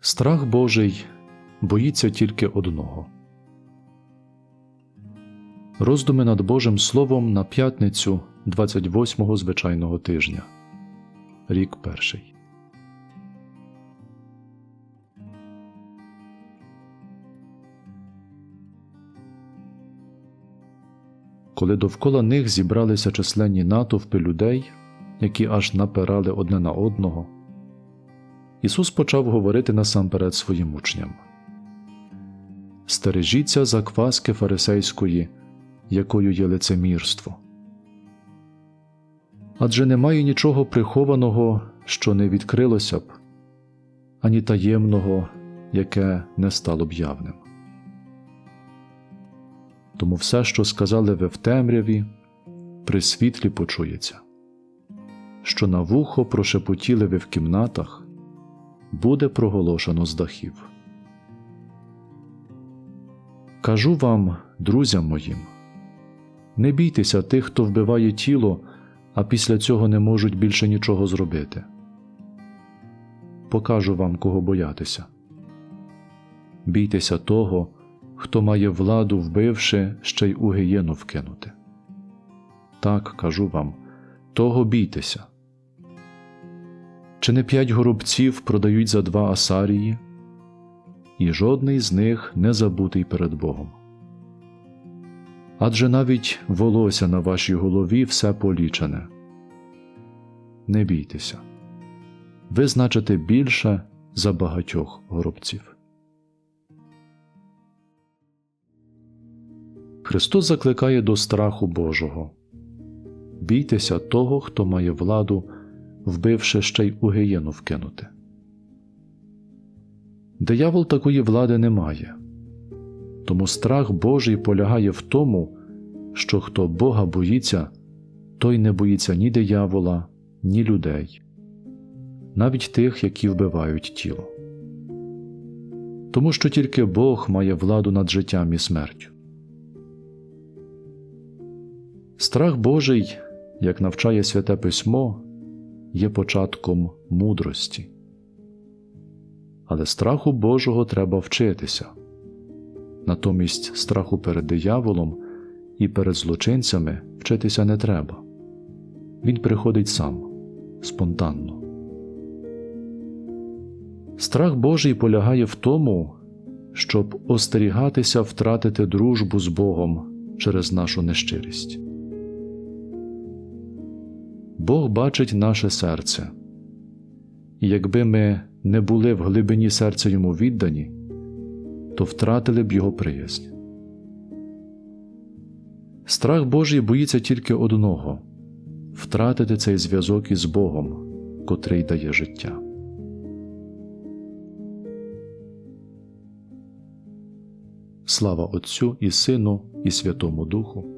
Страх Божий боїться тільки одного. Роздуми над Божим Словом на п'ятницю 28-го звичайного тижня. Рік перший. Коли довкола них зібралися численні натовпи людей, які аж напирали одне на одного, Ісус почав говорити насамперед своїм учням. Стережіться закваски фарисейської, якою є лицемірство. Адже немає нічого прихованого, що не відкрилося б, ані таємного, яке не стало б явним. Тому все, що сказали ви в темряві, при світлі почується, що на вухо прошепотіли ви в кімнатах, буде проголошено з дахів. Кажу вам, друзям моїм, не бійтеся тих, хто вбиває тіло, а після цього не можуть більше нічого зробити. Покажу вам, кого боятися. Бійтеся того, хто має владу, вбивши, ще й у гієну вкинути. Так кажу вам, того бійтеся. Чи не п'ять горобців продають за два асарії, і жодний з них не забутий перед Богом. Адже навіть волосся на вашій голові все полічене. Не бійтеся, ви значите більше за багатьох горобців. Христос закликає до страху Божого. Бійтеся того, хто має владу, вбивши ще й у гієну вкинути. Диявол такої влади не має, тому страх Божий полягає в тому, що хто Бога боїться, той не боїться ні диявола, ні людей, навіть тих, які вбивають тіло. Тому що тільки Бог має владу над життям і смертю. Страх Божий, як навчає Святе Письмо, є початком мудрості. Але страху Божого треба вчитися. Натомість страху перед дияволом і перед злочинцями вчитися не треба. Він приходить сам, спонтанно. Страх Божий полягає в тому, щоб остерігатися втратити дружбу з Богом через нашу нещирість. Бог бачить наше серце, і якби ми не були в глибині серця йому віддані, то втратили б його приязнь. Страх Божий боїться тільки одного втратити цей зв'язок із Богом, котрий дає життя. Слава Отцю і Сину, і Святому Духу,